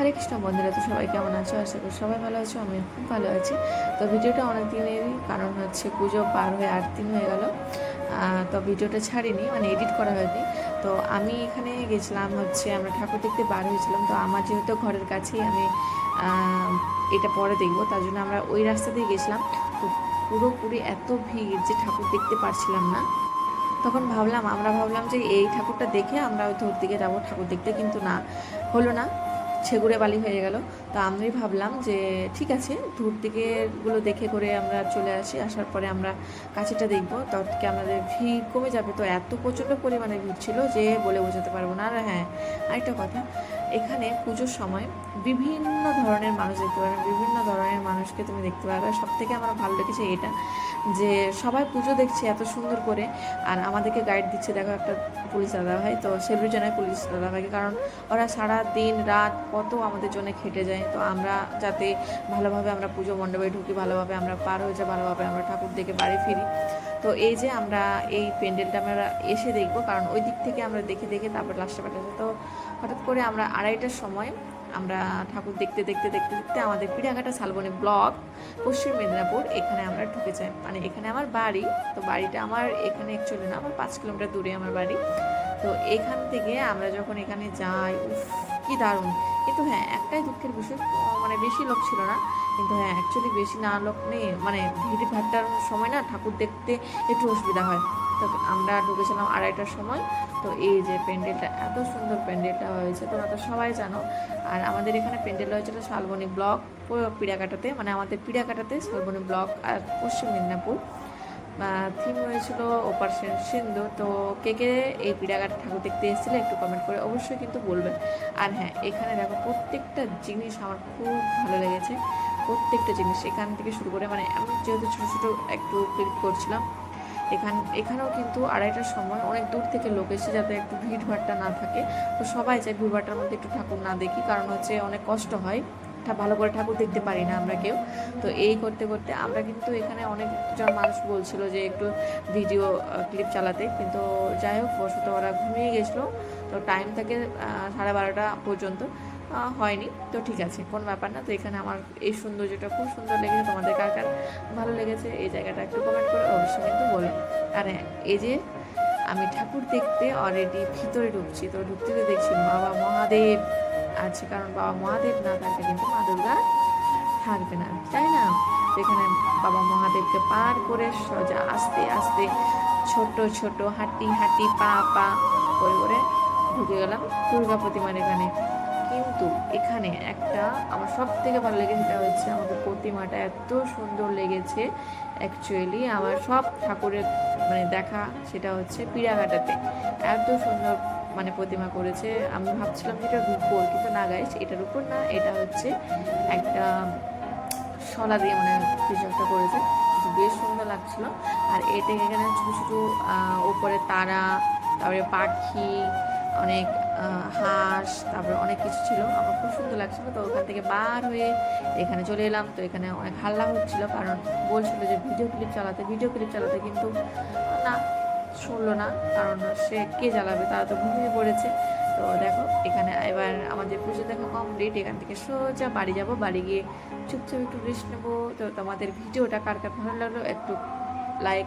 হরে কৃষ্ণ বন্ধুরা, তো সবাই কেমন আছো? আশা করি সবাই ভালো আছো আমি খুব ভালো আছি। তো ভিডিওটা অনেক দিনেরই কারণ হচ্ছে পুজো পার হয়ে আট দিন হয়ে গেল। তো ভিডিওটা ছাড়িনি মানে এডিট করা হয়নি। তো আমি এখানে গেছিলাম হচ্ছে, আমরা ঠাকুর দেখতে বার হয়েছিলাম। তো আমার যেহেতু ঘরের কাছেই আমি এটা পরে দেখব, তার জন্য আমরা ওই রাস্তা দিয়ে গেছিলাম। তো পুরোপুরি এত ভিড় যে ঠাকুর দেখতে পারছিলাম না। তখন ভাবলাম, আমরা ভাবলাম যে এই ঠাকুরটা দেখে আমরা ওই ধর দিকে যাব, ঠাকুর দেখতে, কিন্তু না, হলো না। ছেগুড়ে বালি হয়ে গেল। তো আমি ভাবলাম যে ঠিক আছে, দূর থেকে গুলো দেখে করে আমরা চলে আসি। আসার পরে আমরা কাছেটা দেখব। থেকে আমাদের ভিড় কমে যাবে। তো এত প্রচণ্ড পরিমাণে ভিড় ছিল যে বলে বোঝাতে পারব না। আর হ্যাঁ আরেকটা কথা এখানে পুজোর সময় বিভিন্ন ধরনের মানুষ দেখতে পারবে, বিভিন্ন ধরনের মানুষকে তুমি দেখতে পারবে। সব থেকে আমার ভালো লেগেছে এটা যে সবাই পুজো দেখছে এত সুন্দর করে, আর আমাদেরকে গাইড দিচ্ছে। দেখো একটা পুলিশ দাদা ভাই তো সেলুট জানায় পুলিশ দাদা ভাইকে কারণ ওরা সারা দিন রাত কত আমাদের জন্য খেটে যায়। তো আমরা যাতে ভালোভাবে আমরা পুজো মণ্ডপে ঢুকি, ভালোভাবে আমরা পার হয়ে যাই, ভালোভাবে আমরা ঠাকুর দেখে বাড়ি ফিরি। তো এই যে আমরা এই প্যান্ডেলটা আমরা এসে দেখব, কারণ ওই দিক থেকে আমরা দেখে দেখে তারপর লাস্টে পাঠাচ্ছি তো হঠাৎ করে আমরা আড়াইটার সময় আমরা ঠাকুর দেখতে দেখতে দেখতে দেখতে আমাদের পিড়াঘাটা শালবনী ব্লক, পশ্চিম মেদিনীপুর, এখানে আমরা ঢুকে যাই। মানে এখানে আমার বাড়ি, তো বাড়িটা আমার এখানে অ্যাকচুয়ালি না, আমার পাঁচ কিলোমিটার দূরে আমার বাড়ি। তো এখান থেকে আমরা যখন এখানে যাই, উফ, কি দারুণ। কিন্তু হ্যাঁ একটাই দুঃখের বিষয় মানে বেশি লোক ছিল না। কিন্তু হ্যাঁ অ্যাকচুয়ালি বেশি না লোক নেই মানে ভিড় ভাট্টার সময় না ঠাকুর দেখতে একটু অসুবিধা হয়। তো আমরা ঢুকেছিলাম আড়াইটার সময়। তো এই যে প্যান্ডেলটা, এত সুন্দর প্যান্ডেলটা হয়েছে, তোমরা তো সবাই জানো। আর আমাদের এখানে প্যান্ডেল হয়েছিল শালবনী ব্লক পিড়াকাটাতে মানে আমাদের পিড়াকাটাতে শালবনী ব্লক আর পশ্চিম মেদিনীপুর। থিম হয়েছিল অপারেশন সিন্ধু। তো কে কে এই পিড়াঘাট ঠাকুর দেখতে এসেছিলে একটু কমেন্ট করে অবশ্যই কিন্তু বলবেন। আর হ্যাঁ এখানে দেখো প্রত্যেকটা জিনিস আমার খুব ভালো লেগেছে। প্রত্যেকটা জিনিস এখান থেকে শুরু করে মানে আমি যেহেতু ছোটো ছোটো একটু ক্লিক করছিলাম, এখান, এখানেও কিন্তু আড়াইটার সময় অনেক দূর থেকে লোক এসে যাতে একটু ভিড় ভাট্টা না থাকে। তো সবাই চায় ভিড় ভাট্টার মধ্যে একটু ঠাকুর না দেখি, কারণ হচ্ছে অনেক কষ্ট হয়। ভালো করে ঠাকুর দেখতে পারি না আমরা কেউ। তো এই করতে করতে আমরা কিন্তু এখানে অনেকজন মানুষ বলছিল যে একটু ভিডিও ক্লিপ চালাতে। কিন্তু যাই হোক বসত ওরা ঘুমিয়ে গেছিল। তো টাইম থাকে সাড়ে বারোটা পর্যন্ত হয়নি। তো ঠিক আছে, কোনো ব্যাপার না। তো এখানে আমার এই সৌন্দর্যটা খুব সুন্দর লেগেছে। তোমাদের কার কার ভালো লেগেছে এই জায়গাটা একটু কমেন্ট করে অবশ্যই কিন্তু বলো। আর হ্যাঁ এই যে আমি ঠাকুর দেখতে অলরেডি ভিতরে ঢুকছি। তো ঢুকতে দেখছি বাবা মহাদেব। আছে কারণ বাবা মহাদেব না থাকলে কিন্তু মা দুর্গা থাকবে না। তাই না? তো এখানে বাবা মহাদেবকে পার করে সোজা আস্তে আস্তে ছোট ছোট হাঁটি হাঁটি পা পা করে করে ঢুকে গেলাম দুর্গা প্রতিমার এখানে। কিন্তু এখানে একটা আমার সব থেকে ভালো লেগেছে সেটা হচ্ছে আমাদের প্রতিমাটা এত সুন্দর লেগেছে। অ্যাকচুয়ালি আমার সব ঠাকুরের মানে দেখা সেটা হচ্ছে পিড়াঘাটাতে। এত সুন্দর মানে প্রতিমা করেছে। আমি ভাবছিলাম যে এটা রূপোর, কিন্তু না গাইস এটার উপর না, এটা হচ্ছে একটা শলা দিয়ে মানে কিছু একটা করেছে বেশ সুন্দর লাগছিল। আর এটা এখানে ছোটো ছোটো উপরে তারা, তারপরে পাখি, অনেক হাঁস, তারপরে অনেক কিছু ছিল। আমার খুব সুন্দর লাগছিল। তো ওখান থেকে বার হয়ে এখানে চলে এলাম। তো এখানে অনেক হাল্লা হচ্ছিল, কারণ বলছিল যে ভিডিও ক্লিপ চালাতে ভিডিও ক্লিপ চালাতে কিন্তু না শুনলো না, কারণ সে কে জ্বালাবে? তারা তো ঘুমিয়ে পড়েছে। তো দেখো, এখানে এবার আমাদের পুজো দেখা কমপ্লিট এখান থেকে সোজা বাড়ি যাব। বাড়ি গিয়ে চুপচাপ একটু রেস্ট নেব। তো তোমাদের ভিডিওটা কার কার ভালো লাগল একটু লাইক